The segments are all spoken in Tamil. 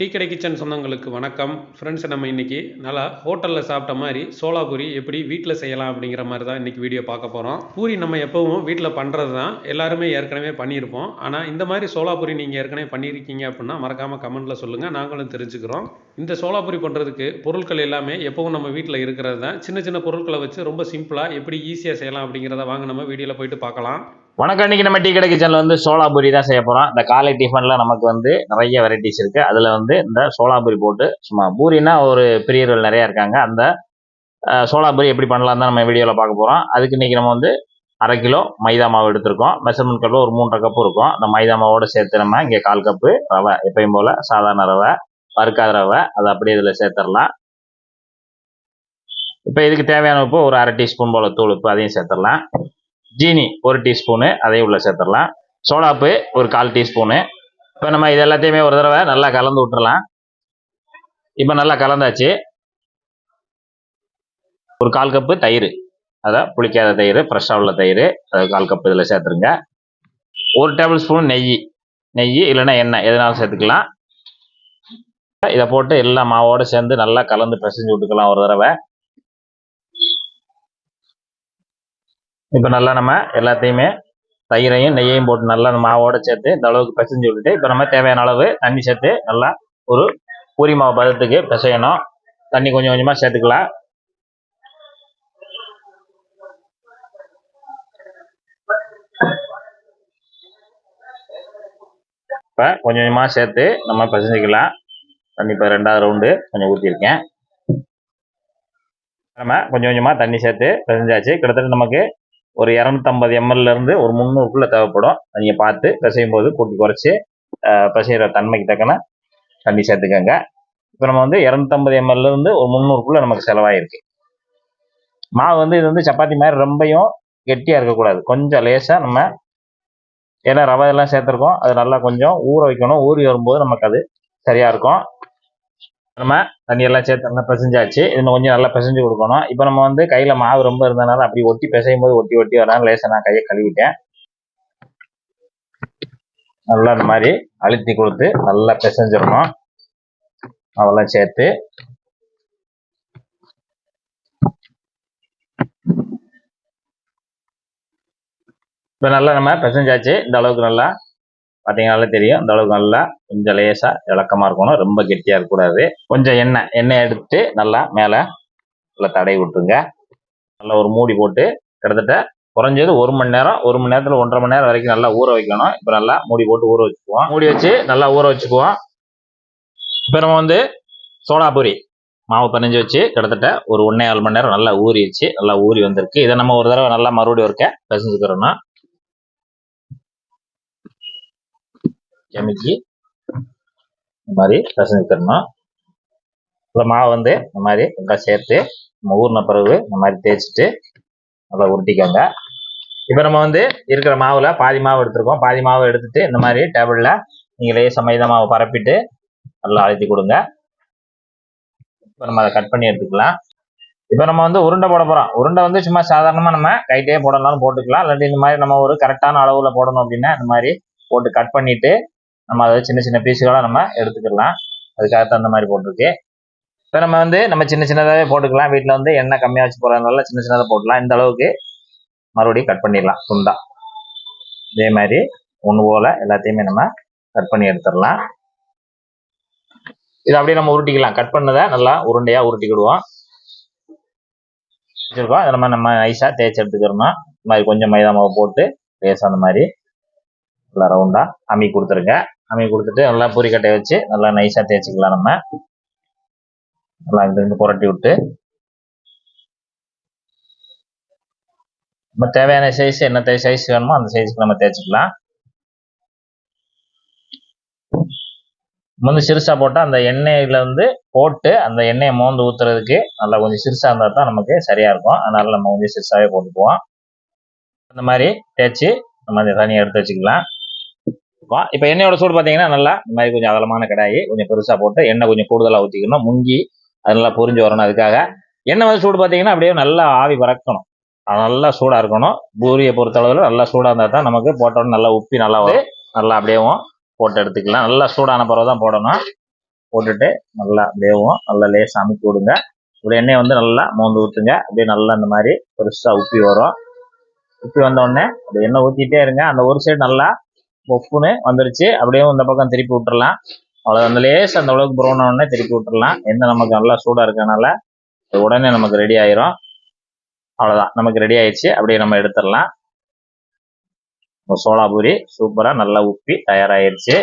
டீ கடை கிச்சன் சொந்தங்களுக்கு வணக்கம். ஃப்ரெண்ட்ஸ் நம்ம இன்றைக்கி நல்லா ஹோட்டலில் சாப்பிட்ட மாதிரி சோலா பூரி எப்படி வீட்டில் செய்யலாம் அப்படிங்கிற மாதிரி தான் இன்றைக்கி வீடியோ பார்க்க போகிறோம் பூரி நம்ம எப்பவும் வீட்டில் பண்ணுறது தான். எல்லாருமே ஏற்கனவே பண்ணியிருப்போம். ஆனால் இந்த மாதிரி சோலா பூரி நீங்கள் ஏற்கனவே பண்ணியிருக்கீங்க அப்படின்னா மறக்காமல் கமெண்ட்டில் சொல்லுங்கள் நாங்களும் தெரிஞ்சுக்கிறோம். இந்த சோலா பூரி பண்ணுறதுக்கு பொருட்கள் எல்லாமே எப்பவும் நம்ம வீட்டில் இருக்கிறது தான். சின்ன சின்ன பொருட்களை வச்சு ரொம்ப சிம்பிளாக எப்படி ஈஸியாக செய்யலாம் அப்படிங்கிறத வாங்க நம்ம வீடியோவில் போயிட்டு பார்க்கலாம். வணக்கம். இன்னைக்கு நம்ம டீ கடை கிச்சனில் வந்து சோளாபூரி தான் செய்ய போகிறோம் இந்த காலை டிஃபனில் நமக்கு வந்து நிறைய வெரைட்டிஸ் இருக்குது அதில் வந்து இந்த சோளாபூரி போட்டு சும்மா பூரினா ஒரு பிரியர்கள் நிறையா இருக்காங்க. அந்த சோலாபுரி சோளாபூரி எப்படி பண்ணலாம் தான் நம்ம வீடியோவில் பார்க்க போகிறோம் அதுக்கு இன்றைக்கி நம்ம வந்து அரை கிலோ மைதா மாவு எடுத்திருக்கோம். மெஷர்மெண்ட் கப்பில் ஒரு மூன்றரை கப்பு இருக்கும். அந்த மைதா மாவோடு சேர்த்து நம்ம இங்கே கால் கப்பு ரவை எப்பயும் போல் சாதாரண ரவை வறுக்காத ரவை அதை அப்படியே இதில் சேர்த்துடலாம். இப்போ இதுக்கு தேவையான உப்பு ஒரு அரை டீஸ்பூன் போல் தூள் உப்பு அதையும் சேர்த்துடலாம். ஜீனி ஒரு டீஸ்பூனு அதையும் உள்ளே சேர்த்துடலாம். சோடாப்பு ஒரு கால் டீஸ்பூனு. இப்போ நம்ம இது எல்லாத்தையுமே ஒரு தடவை நல்லா கலந்து விட்டுறலாம். இப்போ நல்லா கலந்தாச்சு. ஒரு கால் கப்பு தயிர். அதான் புளிக்காத தயிர் ஃப்ரெஷ்ஷாக உள்ள தயிர் அதை கால் கப்பு இதில் சேர்த்துருங்க. ஒரு டேபிள் ஸ்பூன் நெய். நெய் இல்லைன்னா எண்ணெய் எதனாலும் சேர்த்துக்கலாம். இதை போட்டு எல்லா மாவோடு சேர்ந்து நல்லா கலந்து பிசைஞ்சு விட்டுக்கலாம் ஒரு தடவை. இப்போ நல்லா நம்ம எல்லாத்தையுமே தயிரையும் நெய்யையும் போட்டு நல்லா அந்த மாவோட சேர்த்து இந்த அளவுக்கு பிசைஞ்சு விட்டுட்டு இப்போ நம்ம தேவையான அளவு தண்ணி சேர்த்து நல்லா ஒரு பூரி மாவு பதத்துக்கு பிசையணும். தண்ணி கொஞ்சம் கொஞ்சமாக சேர்த்துக்கலாம். இப்போ கொஞ்சம் கொஞ்சமாக சேர்த்து நம்ம பிசைஞ்சிக்கலாம். தண்ணி இப்போ ரெண்டாவது ரவுண்டு கொஞ்சம் ஊற்றிருக்கேன் நம்ம கொஞ்சம் கொஞ்சமாக தண்ணி சேர்த்து பிசைஞ்சாச்சு. கிட்டத்தட்ட நமக்கு ஒரு இரநூத்தம்பது எம்எல்ல இருந்து ஒரு முந்நூறுக்குள்ள தேவைப்படும். நீங்கள் பார்த்து பிசையும் போது கூட்டி குறைச்சி பிசைகிற தன்மைக்கு தக்கன தண்ணி சேர்த்துக்கோங்க. இப்போ நம்ம வந்து இரநூத்தம்பது எம்எல்ல இருந்து ஒரு முந்நூறுக்குள்ள நமக்கு செலவாயிருக்கு. மாவு வந்து இது வந்து சப்பாத்தி மாதிரி ரொம்பையும் கெட்டியாக இருக்கக்கூடாது. கொஞ்சம் லேசாக நம்ம ஏன்னா ரவை எல்லாம் சேர்த்துருக்கோம். அது நல்லா கொஞ்சம் ஊற வைக்கணும். ஊறி வரும்போது நமக்கு அது சரியாக இருக்கும். நம்ம தண்ணியெல்லாம் சேர்த்து நல்லா பிசைஞ்சாச்சு. இன்னும் கொஞ்சம் நல்லா பிசைஞ்சு கொடுக்கணும். இப்போ நம்ம வந்து கையில் மாவு ரொம்ப இருந்தனால அப்படி ஒட்டி பிசையும் போது ஒட்டி ஒட்டி வரலாம் லேசாக நான் கையை கழுவிட்டேன். நல்லா இந்த மாதிரி அழுத்தி கொடுத்து நல்லா பிசைஞ்சிடணும். அதெல்லாம் சேர்த்து. இப்போ நல்லா நம்ம பிசைஞ்சாச்சு. இந்த அளவுக்கு நல்லா பார்த்தீங்கனாலே தெரியும். இந்த அளவுக்கு நல்லா கொஞ்சம் லேசாக இலக்கமாக இருக்கணும். ரொம்ப கெட்டியாக இருக்கக்கூடாது கொஞ்சம் எண்ணெய் எண்ணெய் எடுத்து நல்லா மேலே நல்லா தடை விட்டுருங்க. நல்லா ஒரு மூடி போட்டு கிட்டத்தட்ட குறைஞ்சது ஒரு மணி நேரம் ஒரு மணி நேரத்தில் ஒன்றரை மணி நேரம் வரைக்கும் நல்லா ஊற வைக்கணும். இப்போ நல்லா மூடி போட்டு ஊற வச்சுக்குவோம். மூடி வச்சு நல்லா ஊற வச்சுக்குவோம். இப்போ நம்ம வந்து சோடாபுரி மாவு பனைஞ்சு வச்சு கிட்டத்தட்ட ஒரு ஒன்றே ஆறு மணி நேரம் நல்லா ஊறிடுச்சு. நல்லா ஊறி வந்திருக்கு. இதை நம்ம ஒரு தடவை நல்லா மறுபடியும் ஒருக்க பிசைஞ்சுக்கிறோம்னா ஜமிக்கி இந்த மாதிரி பிசைஞ்சுக்கிறணும் இப்போ மாவு வந்து இந்த மாதிரி நல்லா சேர்த்து நம்ம ஊறின பிறகு இந்த மாதிரி தேய்ச்சிட்டு நல்லா உருட்டிக்கோங்க. இப்போ நம்ம வந்து இருக்கிற மாவில் பாதி மாவு எடுத்துருக்கோம். பாதி மாவு எடுத்துட்டு இந்த மாதிரி டேபிளில் நீங்கள் லேசாக மைதா மாவை பரப்பிட்டு நல்லா அழுத்தி கொடுங்க. இப்போ நம்ம அதை கட் பண்ணி எடுத்துக்கலாம். இப்போ நம்ம வந்து உருண்டை போட போகிறோம் உருண்டை வந்து சும்மா சாதாரணமாக நம்ம கைட்டே போடலாம்னு போட்டுக்கலாம். இல்லாட்டி இந்த மாதிரி நம்ம ஒரு கரெக்டான அளவில் போடணும் அப்படின்னா இந்த மாதிரி போட்டு கட் பண்ணிவிட்டு நம்ம அதை சின்ன சின்ன பீஸுகளாக நம்ம எடுத்துக்கலாம். அதுக்காகத்தான் அந்த மாதிரி போட்டிருக்கு. இப்போ நம்ம வந்து நம்ம சின்ன சின்னதாகவே போட்டுக்கலாம். வீட்டில் வந்து எண்ணெய் கம்மியாக வச்சு போகிறதுனால சின்ன சின்னதாக போடலாம் இந்த அளவுக்கு மறுபடியும் கட் பண்ணிடலாம். துண்டா. இதே மாதிரி ஒன்று போல் எல்லாத்தையுமே நம்ம கட் பண்ணி எடுத்துடலாம். இதை அப்படியே நம்ம உருட்டிக்கலாம். கட் பண்ணதை நல்லா உருண்டையாக உருட்டிக்கிடுவோம் வச்சுருக்கோம். அதை நம்ம நம்ம நைஸாக தேய்ச்சி எடுத்துக்கிறோம் இந்த மாதிரி கொஞ்சம் மைதா மாவு போட்டு லேசாக அந்த மாதிரி நல்லா ரவுண்டாக அம்மி கொடுத்துருங்க. அமைய கொடுத்துட்டு நல்லா பூரிக்கட்டையை வச்சு நல்லா நைஸாக தேய்ச்சிக்கலாம் நம்ம. நல்லா இங்கிருந்து புரட்டி விட்டு. நம்ம தேவையான சைஸ் என்ன சைஸ் வேணுமோ அந்த சைஸ்க்கு நம்ம தேய்ச்சிக்கலாம். வந்து சிறுசாக போட்டால் அந்த எண்ணெயில் வந்து போட்டு அந்த எண்ணெயை மோந்து ஊற்றுறதுக்கு நல்லா கொஞ்சம் சிறுசாக இருந்தால் தான் நமக்கு சரியாக இருக்கும். அதனால் நம்ம கொஞ்சம் சிறுசாகவே போட்டுக்குவோம். அந்த மாதிரி தேய்ச்சி நம்ம அந்த தனியாக எடுத்து வச்சுக்கலாம். இப்போ எண்ணெயோட சூடு பார்த்தீங்கன்னா நல்லா இந்த மாதிரி கொஞ்சம் அகலமான கடாயி கொஞ்சம் பெருசாக போட்டு எண்ணெய் கொஞ்சம் கூடுதலாக ஊற்றிக்கணும் முங்கி அது நல்லா பொரிஞ்சு வரணும் அதுக்காக. எண்ணெய் வந்து சூடு பார்த்தீங்கன்னா அப்படியே நல்லா ஆவி பறக்கணும். அது நல்லா சூடாக இருக்கணும். பூரியை பொறுத்தளவில் நல்லா சூடாக இருந்தால் தான் நமக்கு போட்டோன்னு நல்லா உப்பி நல்லா வரும் நல்லா அப்படியேவும் போட்டு எடுத்துக்கலாம். நல்லா சூடான பிறகு தான் போடணும். போட்டுட்டு நல்லா வேவும் நல்லா லேசாக அமுக்கி விடுங்க. ஒரு எண்ணெயை வந்து நல்லா மோந்து ஊற்றுங்க அப்படியே நல்லா இந்த மாதிரி பெருசாக உப்பி வரும். உப்பி வந்தோடனே அப்படி எண்ணெய் ஊற்றிட்டே இருங்க. அந்த ஒரு சைடு நல்லா ஒப்புன்னு வந்துருச்சு. அப்படியே இந்த பக்கம் திருப்பி விட்டுறலாம். அவ்வளோ அந்த லேஸ் அந்த அளவுக்கு ப்ரௌன் உடனே திருப்பி விட்டுறலாம். எந்த நமக்கு நல்லா சூடாக இருக்கனால அது உடனே நமக்கு ரெடி ஆயிரும். அவ்வளோதான் நமக்கு ரெடி ஆயிடுச்சு. அப்படியே நம்ம எடுத்துடலாம். சோளா சோளாபூரி சூப்பராக நல்லா உப்பி தயாராகிருச்சு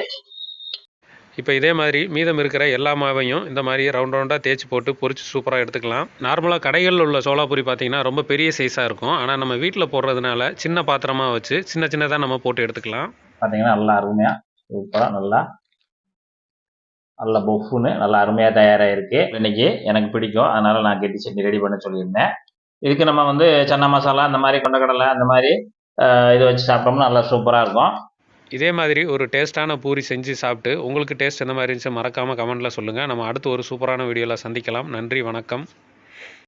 இப்போ இதே மாதிரி மீதம் இருக்கிற எல்லா மாவையும் இந்த மாதிரி ரவுண்ட் ரவுண்டாக தேய்ச்சி போட்டு பொறிச்சு சூப்பராக எடுத்துக்கலாம். நார்மலாக கடைகளில் உள்ள சோளாபூரி பார்த்தீங்கன்னா ரொம்ப பெரிய சைஸாக இருக்கும். ஆனால் நம்ம வீட்டில் போடுறதுனால சின்ன பாத்திரமாக வச்சு சின்ன சின்னதாக நம்ம போட்டு எடுத்துக்கலாம். பார்த்தீங்கன்னா நல்லா அருமையாக சூப்பராக நல்லா நல்ல பொஃப்னு நல்லா அருமையாக தயாராகிருக்கு இன்னைக்கு எனக்கு பிடிக்கும். அதனால் நான் கெட்டி சட்னி ரெடி பண்ண சொல்லியிருந்தேன். இதுக்கு நம்ம வந்து சன்னா மசாலா அந்த மாதிரி கொண்டக்கடலை அந்த மாதிரி இதை இது வச்சு சாப்பிட்டோம்னா நல்லா சூப்பராக இருக்கும். இதே மாதிரி ஒரு டேஸ்ட்டான பூரி செஞ்சு சாப்பிட்டு உங்களுக்கு டேஸ்ட் எந்த மாதிரி இருந்துச்சு மறக்காமல் கமெண்ட்டில் சொல்லுங்கள் நம்ம அடுத்து ஒரு சூப்பரான வீடியோவில் சந்திக்கலாம். நன்றி வணக்கம்.